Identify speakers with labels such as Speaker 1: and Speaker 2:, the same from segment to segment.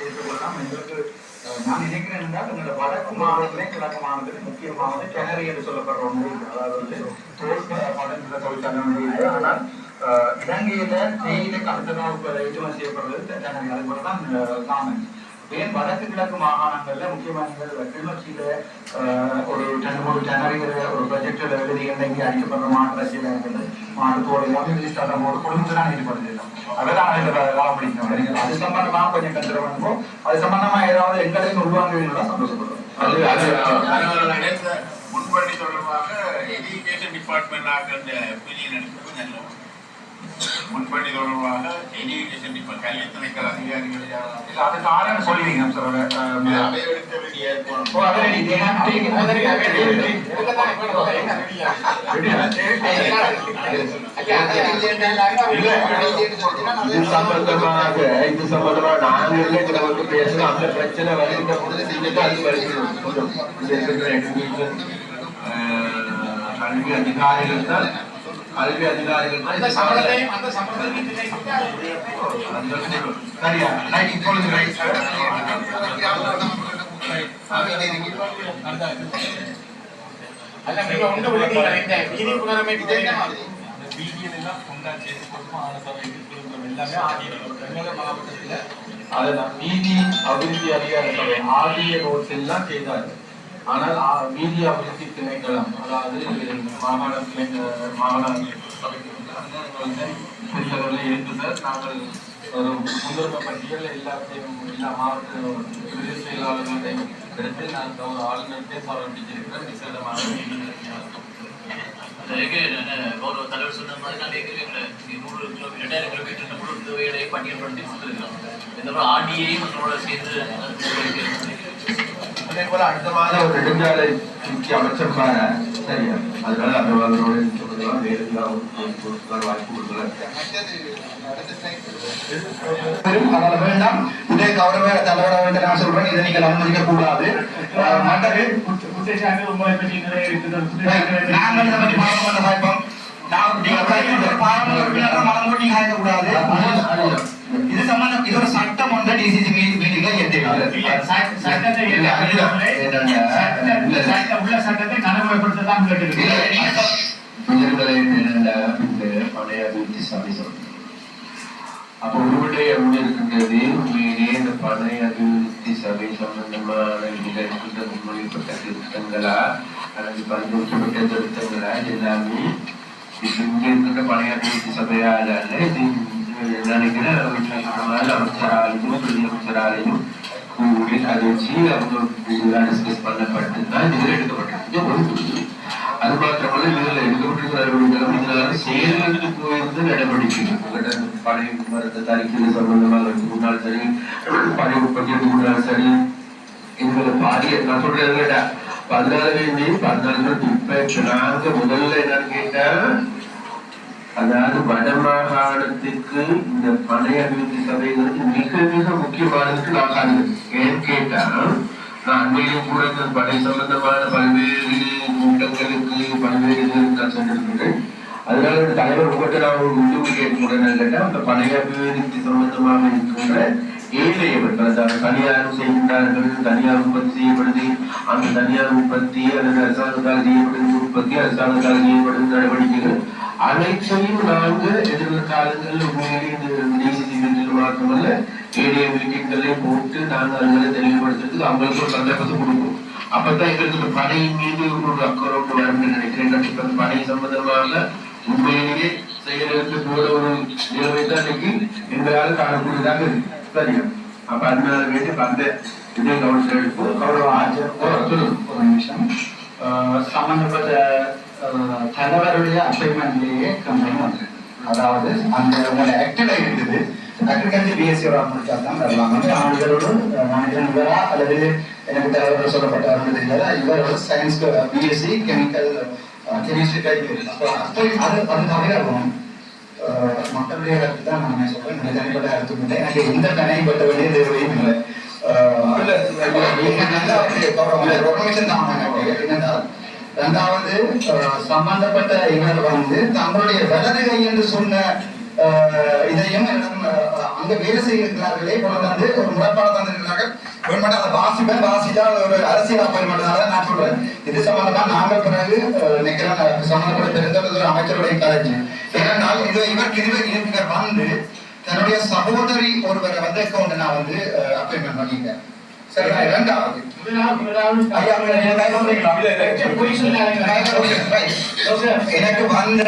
Speaker 1: எங்களுக்கு நான் நினைக்கிறேன் என்றால் எங்களோட வடக்கு மாநிலத்திலே கிழக்கு மாநிலத்தில் முக்கியமானது கிணறு என்று சொல்லப்படுற ஒன்று. அதாவது வந்து தோல் பதன்ற தொழிற்சாலை ஒன்று ஆனால் அஹ், இலங்கையில செய்த அடுத்ததாக இப்ப ஏற்றுமதி செய்யப்படுறது கிணறு அது கூட தான் காமெண்ட் ஏன் வடக்கு கிழக்கு மாகாணங்கள்ல முக்கியமாக நீங்கள் கிளிநொச்சியில ஒரு ரெண்டு மூணு ஜனவரிங்கிற ஒரு ப்ரொஜெக்ட்ல எழுதி இங்கே அடிக்கப்படுற மாட்டு ரசியில் இருக்குது மாட்டு தோல் எல்லாமே ரிஜிஸ்டர் ஒரு குடும்பத்தை தான் ஈடுபடுது அதெல்லாம் அதில் லாபம் பிடிக்கும் அது சம்பந்தமா கொஞ்சம் கன்சிடர் பண்ணுவோம் அது சம்பந்தமா ஏதாவது எங்களையும் உருவாங்க சந்தோஷப்படுறோம்.
Speaker 2: முன்பணி தொடர்பாக எஜுகேஷன் டிபார்ட்மெண்ட் ஆக்கிற ஒப்பீனியன் எடுக்கிறது நல்லது முன்பணி தொடர்பாக எஜுகேஷன் டிபார்ட் கல்வி துணைக்கள் அதிகாரிகள் யாராவது
Speaker 1: இல்ல அது காரணம் சொல்லுவீங்க சார்
Speaker 2: அதை எடுக்க வேண்டிய ஏற்பாடு
Speaker 1: ஓ அதே they have taken
Speaker 3: இது சம்பந்தமாக இது சம்பந்தமாக நாங்களே வந்து பேசணும் அந்த பிரச்சனை வருகின்ற பொழுது நீங்க தான் அது வருகிறோம் கல்வி அதிகாரிகள் தான் கல்வி அதிகாரிகள்
Speaker 1: இந்த
Speaker 4: வீதி எல்லாம் கொண்டா செய்து கொடுக்கும் எல்லாமே ஆகிய மாவட்டத்தில்
Speaker 3: அதுதான். வீதி அபிவிருத்தி அதிகார சபை ஆகிய ரோட்ஸ் எல்லாம் செய்தார்கள் ஆனால் மீதி அபிவிருத்தி திணைக்களம் அதாவது மாகாண திணை மாகாண சபைக்கு வந்து வந்து நாங்கள் ஒரு முன்னுரிமை பட்டியல் எல்லாத்தையும் எல்லா மாவட்ட செயலாளர்களையும் எடுத்து நான் கௌரவ ஆளுநர்கிட்டே சமர்ப்பிச்சிருக்கிறேன் விசேடமாக
Speaker 5: கௌரவ தலைவர் சொன்ன மாதிரி நான் ஏற்கனவே நூறு கிலோமீட்டர் ரெண்டாயிரம் கிலோமீட்டர் முழு தேவைகளை பட்டியல்படுத்தி கொடுத்துருக்கிறோம் இந்த மாதிரி நம்மளோட சேர்ந்து
Speaker 3: அதே போல அடுத்த மாதம் ஒரு நெடுஞ்சாலை அமைச்சர் சரியா அதனால அந்த அவரோட சொல்றதெல்லாம் வேறு வாய்ப்பு கொடுக்கல.
Speaker 1: அதனால வேண்டாம். இதை கௌரவ தலைவராக வந்து நான் சொல்றேன். இதை நீங்கள் அனுமதிக்க கூடாது அஹ் மற்றது
Speaker 4: குற்றச்சாட்டு உங்களை பற்றி நிறைய இருக்குது
Speaker 1: நாங்கள் இதை பற்றி பாராளுமன்ற வாய்ப்போம். நான் நீங்கள் கையில் பாராளுமன்ற உறுப்பினர்கள் மனம் போட்டு நீங்க ஆகக்கூடாது. இது சம்பந்தம் இது ஒரு சட்டம் ஒன்று டிசிசி
Speaker 4: உள்ள சட்டத்தை நடைமுறைப்படுத்த
Speaker 3: பழைய அபிவிருத்தி சபை சொல்றேன் அப்போ உங்களுடைய இருக்கின்றது உண்மையிலே இந்த பழைய அபிவிருத்தி சபை சம்பந்தமான இதில் இருக்கின்ற முன்மொழிப்பட்ட திருத்தங்களா அல்லது பரிந்துரைக்கப்பட்ட திருத்தங்களா இது எல்லாமே இது இருக்கின்ற பழைய அபிவிருத்தி அல்ல இது அமைச்சராலையும் பிரதி அமைச்சராலையும் கூடி கதைச்சு அவங்க டிஸ்கஸ் பண்ணப்பட்டு தான் இதில் எடுக்கப்பட்டிருக்கு ஒரு அது மாத்திரமல்ல இதில் எடுக்கப்பட்டிருக்கிறார்கள் நடவடிக்கைகளும் செயல்களுக்கு போயிருந்து நடவடிக்கை பழைய மரத்தை தரிக்கிறது சம்பந்தமாக இருக்கு. முன்னால் சரி பழைய உற்பத்தி முன்னால் சரி. இதுல பாரிய நான் சொல்றேன் பதினாலு பதினாலு இப்ப நாங்க முதல்ல என்னன்னு கேட்டா அதாவது வடமாகாணத்துக்கு இந்த பழைய அபிவிருத்தி சபைங்கிறது மிக மிக முக்கியமானதுக்கு நான் காணுது ஏன்னு கேட்டா நான் அண்மையிலும் கூட இந்த படை சம்பந்தமான பல்வேறு கூட்டங்களுக்கு பல்வேறு இதுகளுக்கு நான் சென்றிருக்கிறேன் அதனால இந்த தலைவர் உங்கள்கிட்ட நான் ஒரு உதவி கேட்கிறேன் கேட்டா அந்த பழைய அபிவிருத்தி சம்பந்தமாக இருக்கின்ற ஏழையவர்கள் அதாவது தனியார் செய்கின்றார்கள் தனியார் உற்பத்தி செய்யப்படுது அந்த தனியார் உற்பத்தி அல்லது அரசாங்கத்தால் செய்யப்படுகிற உற்பத்தி அரசாங்கத்தால் செய்யப்படுகிற நடவடிக்கைகள் அனைத்தையும் நாங்க எதிர்கால காலங்களில் உண்மையிலே இந்த டிசிசி மீட்டிங் மாத்திரமல்ல ஏடிஏ மீட்டிங்களையும் போட்டு நாங்க அதுகளை தெளிவுபடுத்துறதுக்கு அவங்களுக்கு ஒரு சந்தர்ப்பத்தை கொடுப்போம். அப்பதான் எங்களுக்கு இந்த படையின் மீது ஒரு அக்கறை ஒன்று வரும்னு நினைக்கிறேன். கண்டிப்பா இந்த படை சம்பந்தமாக உண்மையிலேயே செயலுக்கு போற ஒரு நிலைமை தான் இன்னைக்கு எங்களால் காணக்கூடியதாக இருக்கு. சரியா? அப்ப அதனால வேண்டி அந்த இதை கவனத்தில் எடுப்போம்.
Speaker 1: கௌரவ
Speaker 3: சொல்லுங்க
Speaker 1: ஒரு நிமிஷம். சம்பந்தப்பட்ட தலைவருடைய அப்பாயின்மெண்ட்லேயே கம்பெனி வந்துருக்கு அதாவது அந்த உங்களோட ஆக்டிவா இருந்தது அக்ரிகல்ச்சர் பிஎஸ்சி முடிச்சா தான் வரலாம் வந்து ஆண்களோடு மாநிலம் இவரா அல்லது எனக்கு தலைவர் சொல்லப்பட்டார் தெரியாதா இவரோட science BSc chemical chemistry type அப்போ அப்போ அது அது தவிர இருக்கும் மக்களுடைய கருத்து தான் நான் சொல்றேன் எனக்கு தனிப்பட்ட கருத்து இல்லை எனக்கு எந்த தனிப்பட்ட வேண்டிய தேவையும் இல்லை அஹ்,
Speaker 3: இல்ல,
Speaker 1: நீங்க தான் என்னென்னா ரெண்டாவது சம்பந்தப்பட்ட இவர் வந்து தங்களுடைய வலது கை என்று சொன்ன இதையும் அங்க வேலை செய்திருக்கிறார்களே. கொண்டு வந்து ஒரு முறைப்பாடு தந்திருக்கிறார்கள். கவர்மெண்ட் அதை வாசிப்பேன். வாசிச்சா ஒரு அரசியல் அப்பாயின்மெண்ட் நான் சொல்றேன். இது சம்பந்தமா நாங்கள் பிறகு நிக்கிறேன் சம்பந்தப்பட்ட தெரிந்த ஒரு அமைச்சருடைய கலைஞர் ஏனென்றால் இது இவர் இதுவே இவர் வந்து தன்னுடைய சகோதரி ஒருவரை வந்து கொண்டு நான் வந்து அப்பாயின்மெண்ட் பண்ணிட்டேன். சரி இரண்டாவது. ஐயா, நீங்க கையில சொல்றீங்களா? எனக்கு வந்த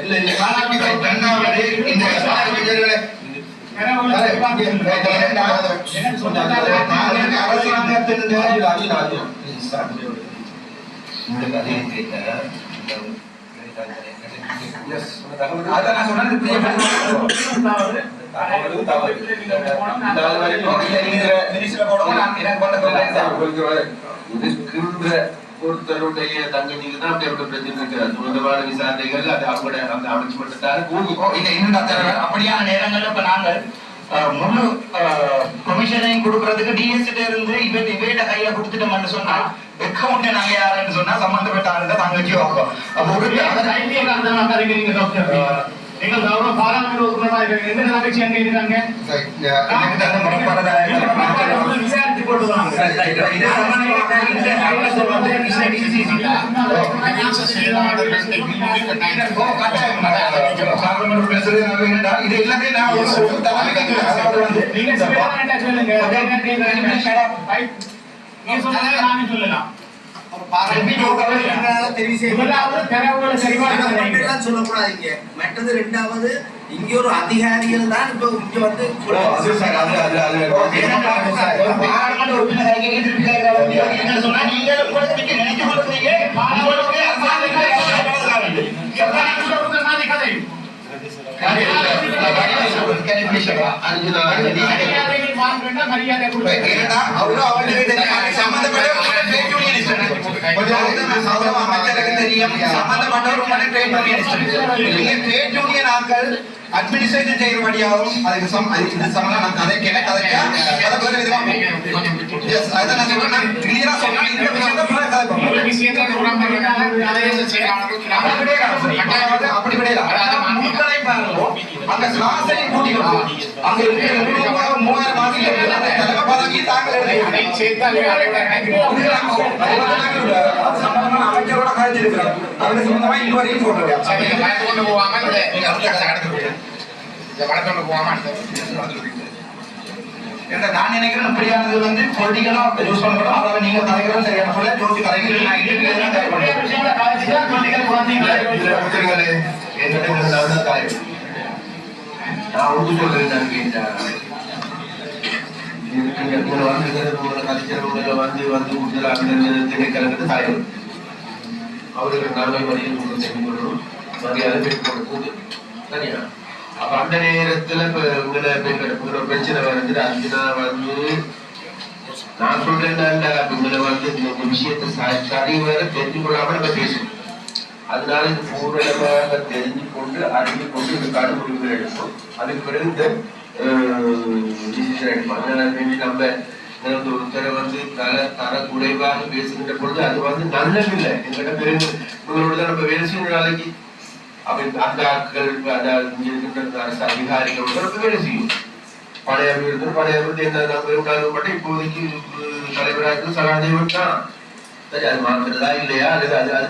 Speaker 1: இல்ல இல்ல இரண்டாவது இந்த சாதனைகளை
Speaker 3: இந்த கதையை கேட்ட
Speaker 1: அதான் நான் சொன்னது
Speaker 3: இருக்கின்ற ஒருத்தருடைய தங்கச்சிக்கு தான் அப்படி பிரச்சனை சொந்தமான விசாரணைகள் அது அவங்களோட அந்த
Speaker 1: இன்னும் அப்படியான நேரங்கள்ல இப்ப நாங்கள் முழு கொமிஷனையும் கொடுக்கறதுக்கு டிஎஸ்கிட்ட இருந்து இவன் இவேட கையில கொடுத்துட்டோம்னு சொன்னா அக்கௌண்ட் நாங்க யாருன்னு சொன்னா சம்பந்தப்பட்ட ஆளுங்க தங்கச்சி ஆகும் அப்ப ஒரு
Speaker 6: நீங்கள் கௌரவ பாராளுமன்ற உறுப்பினராக எந்த இருக்காங்க? விசாரிச்சு
Speaker 1: இது எல்லாமே நான் அதாவது வந்து
Speaker 6: நீங்க சொல்லுங்க நீங்க சொல்லலாம்.
Speaker 7: சொல்லக்கூடாதீங்க. மற்றது ரெண்டாவது இங்க ஒரு அதிகாரிகள் தான் இப்ப இங்க வந்து
Speaker 1: நினைச்சு
Speaker 6: கதை
Speaker 1: ஆட்கள் administration செய்யறபடியாகவும் அதுக்கு சம் இது சம்பந்தம் நான் கதைக்கிறேன் கதைக்க அதை வேற விதமா Yes, அதான் நான் சொல்றேன். ஆ சொன்னா இந்த விஷயத்தை பிறகு கதைப்போம். அப்படி கிடையாது. அப்படி கிடையாது. முழுக்கதை பாருங்க. அங்க கிளாஸை கூட்டிக்கணும். அங்க இருக்கிற மூவாயிரம். அந்த தலைமை பதவி சம்பந்தமா அமைச்சரோட கழிச்சிருக்கிறார். அதுக்கு சம்பந்தமா இன்னொரு போட்டு இல்ல, நான் நினைக்கிறேன் இப்படியானது வந்து பொலிட்டிக்கலா யூஸ் பண்ணப்படும் அதாவது நீங்க தலைகளும் சரியான சொல்ல நான் தயார் பண்ணுறேன்
Speaker 3: நான் ஒன்று சொல்றேன் நான் கேட்டேன் வந்து உங்களை கலைக்கிறவங்களை வந்து வந்து கொடுத்துலாம் திணைக்கிறது தாயம் அவர்களுக்கு நாங்கள் மரியாதை கொடுத்து செஞ்சு கொள்ளணும். மரியாதை பெண் கொடுக்குது சரியா? அப்ப அந்த நேரத்துல இப்ப உங்களை பெண்கள் உங்களோட பிரச்சனை வந்து நான் சொல்றேன் உங்களை வந்து இந்த விஷயத்தை சரி வர தெரிஞ்சு கொள்ளாம நம்ம பேசணும் அதனால இது பூரணமாக தெரிஞ்சு கொண்டு அறிந்து கொண்டு இந்த கடுமுடிவுகள் எடுப்போம் அதுக்கு பிறகு இந்த டிசிஷன் எடுப்போம் அதனால வேண்டி நம்ம இந்த ஒருத்தரை வந்து தர தர குறைவாக பேசுகின்ற பொழுது அது வந்து நல்லதில்லை. எங்கிட்ட பிறகு உங்களோட தான் நம்ம வேலை செய்யணும் நாளைக்கு. அப்படி அந்த ஆட்கள் அதாவது இருக்கின்ற அரசு அதிகாரிகளோட நம்ம வேலை செய்யும் பழைய அபிவிருத்தி பழைய அபிவிருத்தி என்ன நம்ம இருந்தாலும் மட்டும் இப்போதைக்கு தலைவராக சகாதேவன் தான். சரி அது மாத்துறதா இல்லையா? அல்லது அது அது